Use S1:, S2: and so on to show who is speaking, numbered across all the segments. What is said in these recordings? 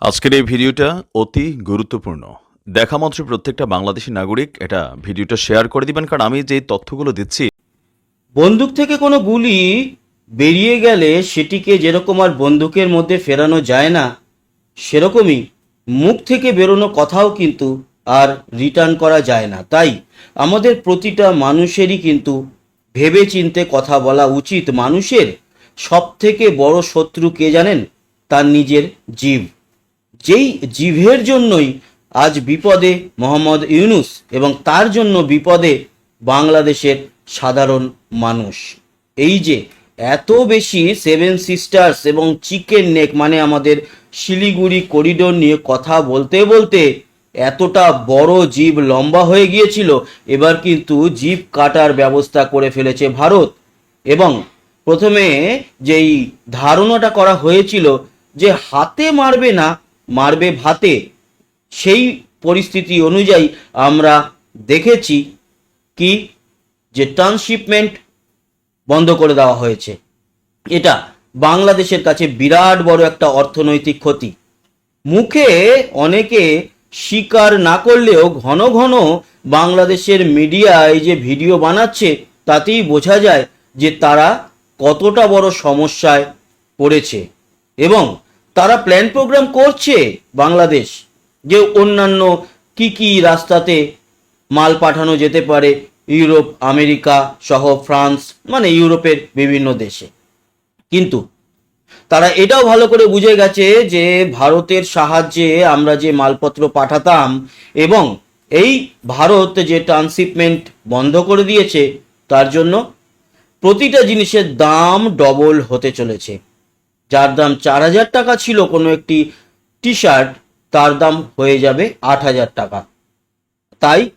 S1: আজকের এই ভিডিওটা অতি গুরুত্বপূর্ণ। দেখা মাত্র প্রত্যেকটা বাংলাদেশি নাগরিক এটা ভিডিওটা শেয়ার করে দিবেন, কারণ আমি যে তথ্যগুলো দিচ্ছি।
S2: বন্দুক থেকে কোনো গুলি বেরিয়ে গেলে সেটিকে যেরকম আর বন্দুকের মধ্যে ফেরানো যায় না, সেরকমই মুখ থেকে বেরোনো কথাও কিন্তু আর রিটার্ন করা যায় না। তাই আমাদের প্রতিটা মানুষেরই কিন্তু ভেবে চিনতে কথা বলা উচিত। মানুষের সব থেকে বড় শত্রু কে জানেন? তার নিজের জীব। যেই জিভের জন্যই আজ বিপদে মোহাম্মদ ইউনুস এবং তার জন্য বিপদে বাংলাদেশের সাধারণ মানুষ। এই যে এত বেশি সেভেন সিস্টার্স এবং চিকেন নেক মানে আমাদের শিলিগুড়ি করিডোর নিয়ে কথা বলতে বলতে এতটা বড় জীব লম্বা হয়ে গিয়েছিল, এবার কিন্তু জীব কাটার ব্যবস্থা করে ফেলেছে ভারত। এবং প্রথমে যেই ধারণাটা করা হয়েছিল যে হাতে মারবে না মারবে ভাতে, সেই পরিস্থিতি অনুযায়ী আমরা দেখেছি কি যে ট্রান্সশিপমেন্ট বন্ধ করে দেওয়া হয়েছে। এটা বাংলাদেশের কাছে বিরাট বড় একটা অর্থনৈতিক ক্ষতি। মুখে অনেকে স্বীকার না করলেও ঘন ঘন বাংলাদেশের মিডিয়ায় যে ভিডিও বানাচ্ছে, তাতেই বোঝা যায় যে তারা কতটা বড় সমস্যায় পড়েছে। এবং তারা প্ল্যান প্রোগ্রাম করছে বাংলাদেশ যে অন্যান্য কি কি রাস্তাতে মাল পাঠানো যেতে পারে, ইউরোপ, আমেরিকা সহ ফ্রান্স মানে ইউরোপের বিভিন্ন দেশে। কিন্তু তারা এটাও ভালো করে বুঝে গেছে যে ভারতের সাহায্যে আমরা যে মালপত্র পাঠাতাম এবং এই ভারত যে ট্রান্সশিপমেন্ট বন্ধ করে দিয়েছে, তার জন্য প্রতিটা জিনিসের দাম ডবল হতে চলেছে। যার দাম চার হাজার টাকা ছিল, কোনো একটি টি শার্ট তার দাম হয়ে যাবে আট হাজার টাকা। তাই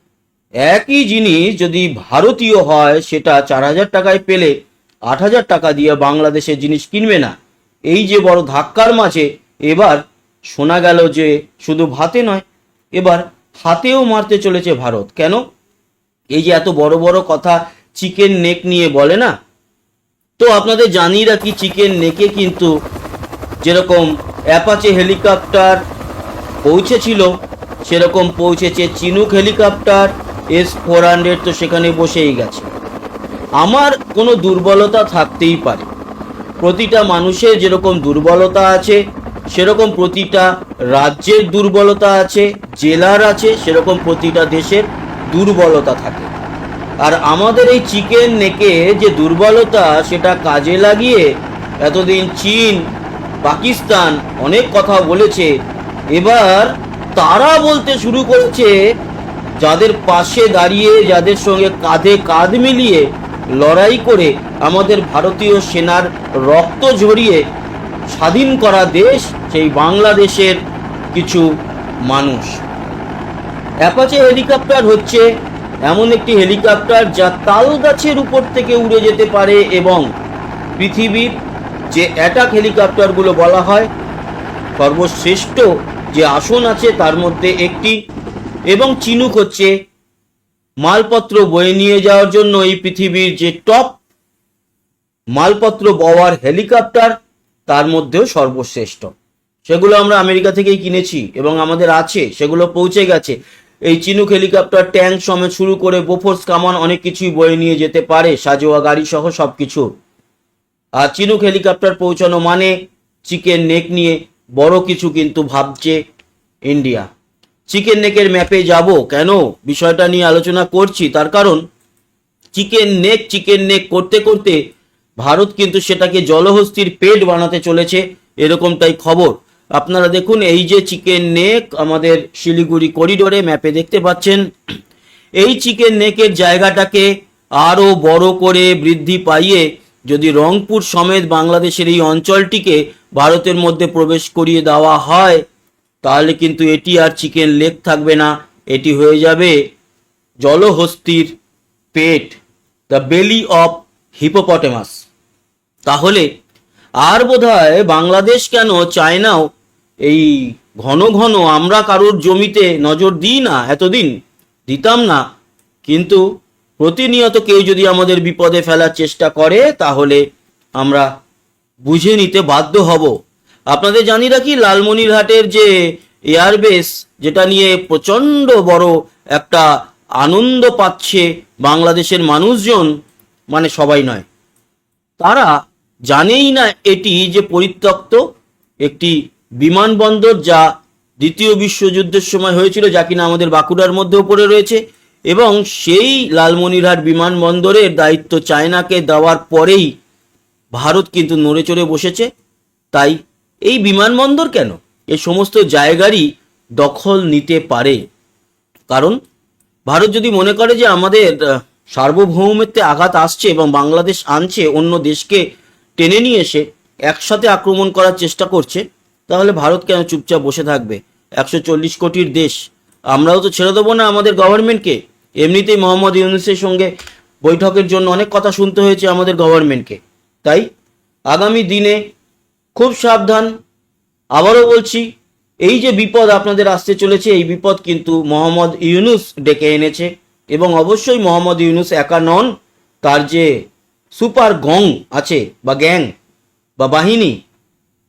S2: একই জিনিস যদি ভারতীয় হয়, সেটা চার হাজার টাকায় পেলে আট হাজার টাকা দিয়ে বাংলাদেশের জিনিস কিনবে না। এই যে বড় ধাক্কার মাঝে, এবার শোনা গেল যে শুধু ভাতে নয়, এবার হাতেও মারতে চলেছে ভারত। কেন? এই যে এত বড় বড় কথা, চিকেন নেক নিয়ে বলে না? তো আপনাদের জানিয়ে রাখি, চিকেন নেকে কিন্তু যেরকম অ্যাপাচে হেলিকপ্টার পৌঁছেছিল, সেরকম পৌঁছেছে Chinook helicopter, S four hundred তো সেখানে বসেই গেছে। আমার কোনো দুর্বলতা থাকতেই পারে। প্রতিটা মানুষের যেরকম দুর্বলতা আছে, সেরকম প্রতিটা রাজ্যের দুর্বলতা আছে, জেলার আছে, সেরকম প্রতিটা দেশের দুর্বলতা থাকে। আর আমাদের এই চিকেন নেকে যে দুর্বলতা, সেটা কাজে লাগিয়ে এতদিন চীন, পাকিস্তান অনেক কথা বলেছে। এবার তারা বলতে শুরু করেছে, যাদের পাশে দাঁড়িয়ে, যাদের সঙ্গে কাঁধে কাঁধ মিলিয়ে লড়াই করে আমাদের ভারতীয় সেনার রক্ত ঝরিয়ে স্বাধীন করা দেশ, সেই বাংলাদেশের কিছু মানুষ। অ্যাপাচে হেলিকপ্টার হচ্ছে এমন একটি হেলিকপ্টার যা তাল গাছের উপর থেকে উড়ে যেতে পারে এবং পৃথিবীর যে অ্যাটাক হেলিকপ্টারগুলো বলা হয়, সর্বশ্রেষ্ঠ যে আসন আছে তার মধ্যে একটি এবং চিনুক হচ্ছে মালপত্র বয়ে নিয়ে যাওয়ার জন্য এই পৃথিবীর যে টপ মালপত্র বওয়ার হেলিকপ্টার তার মধ্যেও সর্বশ্রেষ্ঠ। সেগুলো আমরা আমেরিকা থেকেই কিনেছি এবং আমাদের আছে, সেগুলো পৌঁছে গেছে। এই চিনুক হেলিকপ্টার ট্যাঙ্ক সমেত শুরু করে বোফোর্স কামান অনেক কিছুই বয়ে নিয়ে যেতে পারে সাজোয়া গাড়ি সহ সব কিছু আর চিনুক হেলিকপ্টার পৌঁছানো মানে চিকেন নেক নিয়ে বড় কিছু কিন্তু ভাবছে ইন্ডিয়া চিকেন নেকের ম্যাপে যাব কেন? বিষয়টা নিয়ে আলোচনা করছি, তার কারণ চিকেন নেক চিকেন নেক করতে করতে ভারত কিন্তু সেটাকে জলহস্তির পেট বানাতে চলেছে, এরকমটাই খবর। আপনারা দেখুন, এই যে চিকেন নেক আমাদের শিলিগুড়ি করিডোরে ম্যাপে দেখতে পাচ্ছেন, এই চিকেন নেকের জায়গাটাকে আরও বড় করে বৃদ্ধি পাইয়ে যদি রংপুর সমেত বাংলাদেশের এই অঞ্চলটিকে ভারতের মধ্যে প্রবেশ করিয়ে দেওয়া হয়, তাহলে কিন্তু এটি আর চিকেন লেক থাকবে না, এটি হয়ে যাবে জলহস্তির পেট দ্য বেলি অফ হিপোপটেমাস তাহলে আর বোধহয় বাংলাদেশ কেন চায়নাও এই ঘন ঘন আমরা কারোর জমিতে নজর দিই না এতদিন? দিতাম না। কিন্তু প্রতিনিয়ত কেউ যদি আমাদের বিপদে ফেলার চেষ্টা করে, তাহলে আমরা বুঝে নিতে বাধ্য হব। আপনাদের জানি রাখি লালমনিরহাটের যে এয়ারবেস, যেটা নিয়ে প্রচণ্ড বড় একটা আনন্দ পাচ্ছে বাংলাদেশের মানুষজন মানে সবাই নয়। তারা জানেই না এটি যে পরিত্যক্ত একটি বিমানবন্দর যা দ্বিতীয় বিশ্বযুদ্ধের সময় হয়েছিল, যা কিনা আমাদের বাঁকুড়ার মধ্যেও পড়ে রয়েছে এবং সেই লালমনিরহাট বিমানবন্দরের দায়িত্ব চায়নাকে দেওয়ার পরেই ভারত কিন্তু নড়ে চড়ে বসেছে। তাই এই বিমানবন্দর কেন? এই সমস্ত জায়গারই দখল নিতে পারে। কারণ ভারত যদি মনে করে যে আমাদের সার্বভৌমত্বে আঘাত আসছে এবং বাংলাদেশ আনছে অন্য দেশকে টেনে নিয়ে এসে একসাথে আক্রমণ করার চেষ্টা করছে, তাহলে ভারত কেন চুপচাপ বসে থাকবে? একশো চল্লিশ কোটির দেশ, আমরাও তো ছেড়ে দেবো না আমাদের গভর্নমেন্টকে। এমনিতেই মোহাম্মদ ইউনুসের সঙ্গে বৈঠকের জন্য অনেক কথা শুনতে হয়েছে আমাদের গভর্নমেন্টকে। তাই আগামী দিনে খুব সাবধান। আবারও বলছি, এই যে বিপদ আপনাদের আসতে চলেছে, এই বিপদ কিন্তু মোহাম্মদ ইউনুস ডেকে এনেছে এবং অবশ্যই মোহাম্মদ ইউনুস একা নন, তার যে সুপার গং আছে বা গ্যাং বা বাহিনী,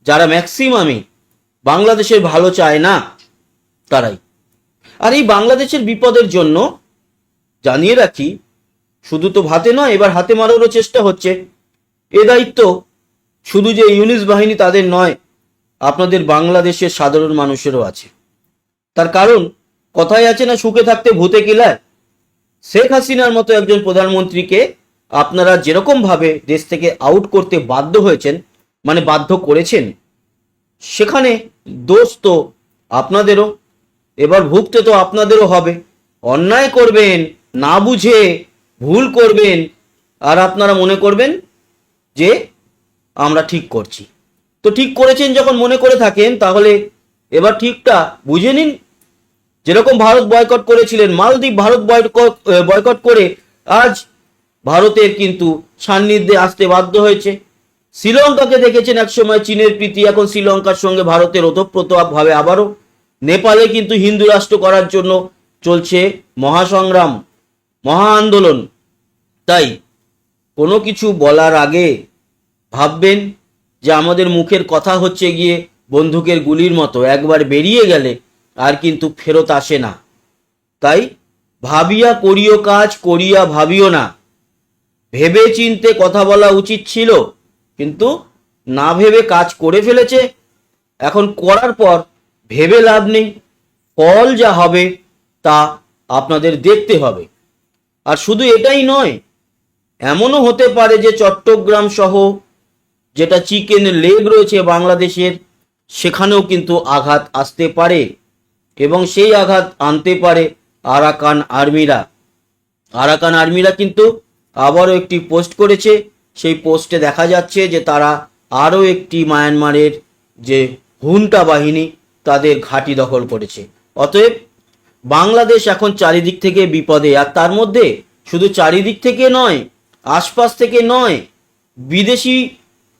S2: যারা ম্যাক্সিমামই বাংলাদেশের ভালো চায় না তারাই। আর এই বাংলাদেশের বিপদের জন্য জানিয়ে রাখি, শুধু তো ভাতে নয়, এবার হাতে মারারও চেষ্টা হচ্ছে। এ দায়িত্ব শুধু যে ইউনিস বাহিনী তাদের নয়, আপনাদের বাংলাদেশের সাধারণ মানুষেরও আছে। তার কারণ, কথাই আছে না, সুখে থাকতে ভূতে কিলায় শেখ হাসিনার মতো একজন প্রধানমন্ত্রীকে আপনারা যেরকম ভাবে দেশ থেকে আউট করতে বাধ্য হয়েছেন মানে বাধ্য করেছেন, সেখানে দোষ তো আপনাদেরও, এবার ভুগতে তো আপনাদেরও হবে। অন্যায় করবেন, না বুঝে ভুল করবেন, আর আপনারা মনে করবেন যে আমরা ঠিক করছি। তো ঠিক করেছেন যখন মনে করে থাকেন, তাহলে এবার ঠিকটা বুঝে নিন। যেরকম ভারত বয়কট করেছিলেন, মালদ্বীপ ভারত বয়কট বয়কট করে আজ ভারতের কিন্তু সান্নিধ্যে আসতে বাধ্য হয়েছে। শ্রীলঙ্কাকে দেখেছেন একসময় চীনের প্রীতি, এখন শ্রীলঙ্কার সঙ্গে ভারতের ওতপ্রোত ভাবে আবারও। নেপালে কিন্তু হিন্দু রাষ্ট্র করার জন্য চলছে মহাসংগ্রাম, মহা আন্দোলন। তাই কোনো কিছু বলার আগে ভাববেন যে আমাদের মুখের কথা হচ্ছে গিয়ে বন্দুকের গুলির মতো, একবার বেরিয়ে গেলে আর কিন্তু ফেরত আসে না। তাই ভাবিয়া করিও কাজ, করিয়া ভাবিও না। ভেবে চিনতে কথা বলা উচিত ছিল, কিন্তু না ভেবে কাজ করে ফেলেছে। এখন করার পর ভেবে লাভ নেই। ফল যা হবে তা আপনাদের দেখতে হবে। আর শুধু এটাই নয়, এমনও হতে পারে যে চট্টগ্রাম সহ যেটা চিকেন লেগ রয়েছে বাংলাদেশের, সেখানেও কিন্তু আঘাত আসতে পারে এবং সেই আঘাত আনতে পারে আরাকান আর্মিরা। আরাকান আর্মিরা কিন্তু আবারও একটি পোস্ট করেছে। সেই পোস্টে দেখা যাচ্ছে যে তারা আরও একটি মায়ানমারের যে হুন্টা বাহিনী, তাদের ঘাঁটি দখল করেছে। অতএব বাংলাদেশ এখন চারিদিক থেকে বিপদে, আর তার মধ্যে শুধু চারিদিক থেকে নয়, আশপাশ থেকে নয়, বিদেশি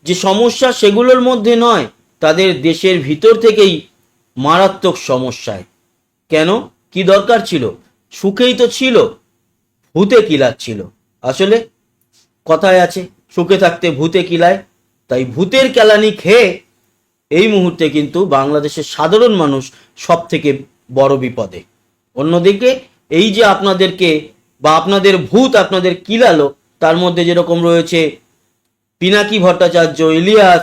S2: যে সমস্যা সেগুলোর মধ্যে নয়, তাদের দেশের ভিতর থেকেই মারাত্মক সমস্যায়। কেন? কি দরকার ছিল? সুখেই তো ছিল, ভূতে কিলাচ্ছিল আসলে কথায় আছে, সুখে থাকতে ভূতে কিলায়। তাই ভূতের কেলানি খেয়ে এই মুহূর্তে কিন্তু বাংলাদেশের সাধারণ মানুষ সব থেকে বড় বিপদে। অন্যদিকে এই যে আপনাদেরকে বা আপনাদের ভূত আপনাদের কিলালো, তার মধ্যে যেরকম রয়েছে পিনাকি ভট্টাচার্য, ইলিয়াস,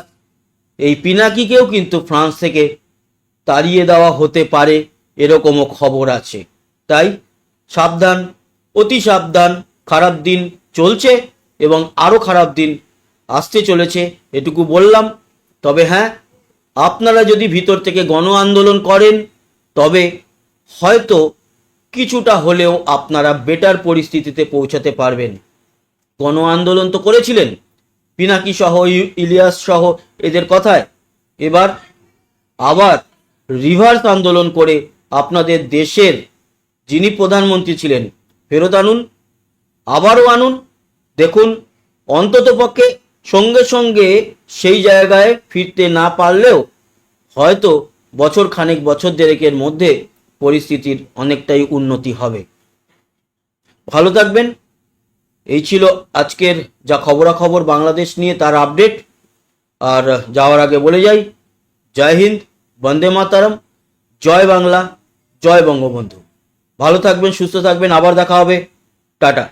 S2: এই পিনাকিকেও কিন্তু ফ্রান্স থেকে তাড়িয়ে দেওয়া হতে পারে, এরকমও খবর আছে। তাই সাবধান, অতি সাবধান খারাপ দিন চলছে এবং আরও খারাপ দিন আসতে চলেছে, এটুকু বললাম। তবে হ্যাঁ আপনারা যদি ভিতর থেকে গণ আন্দোলন করেন, তবে হয়তো কিছুটা হলেও আপনারা বেটার পরিস্থিতিতে পৌঁছাতে পারবেন। গণ আন্দোলন তো করেছিলেন, পিনাকি সহ ইলিয়াস সহ, এদের কথায়। এবার আবার রিভার্স আন্দোলন করে আপনাদের দেশের যিনি প্রধানমন্ত্রী ছিলেন, ফেরত আনুন। আবারও আনুন। দেখুন অন্ততপক্ষে সঙ্গে সঙ্গে সেই জায়গায় ফিরতে না পারলেও হয়তো বছর খানেক, বছর দেড়েকের মধ্যে পরিস্থিতির অনেকটাই উন্নতি হবে। ভালো থাকবেন। এই ছিল আজকের যা খবরাখবর বাংলাদেশ নিয়ে, তার আপডেট। আর যাওয়ার আগে বলে যাই, জয় হিন্দ, বন্দে মাতারম, জয় বাংলা, জয় বঙ্গবন্ধু। ভালো থাকবেন, সুস্থ থাকবেন, আবার দেখা হবে। টাটা।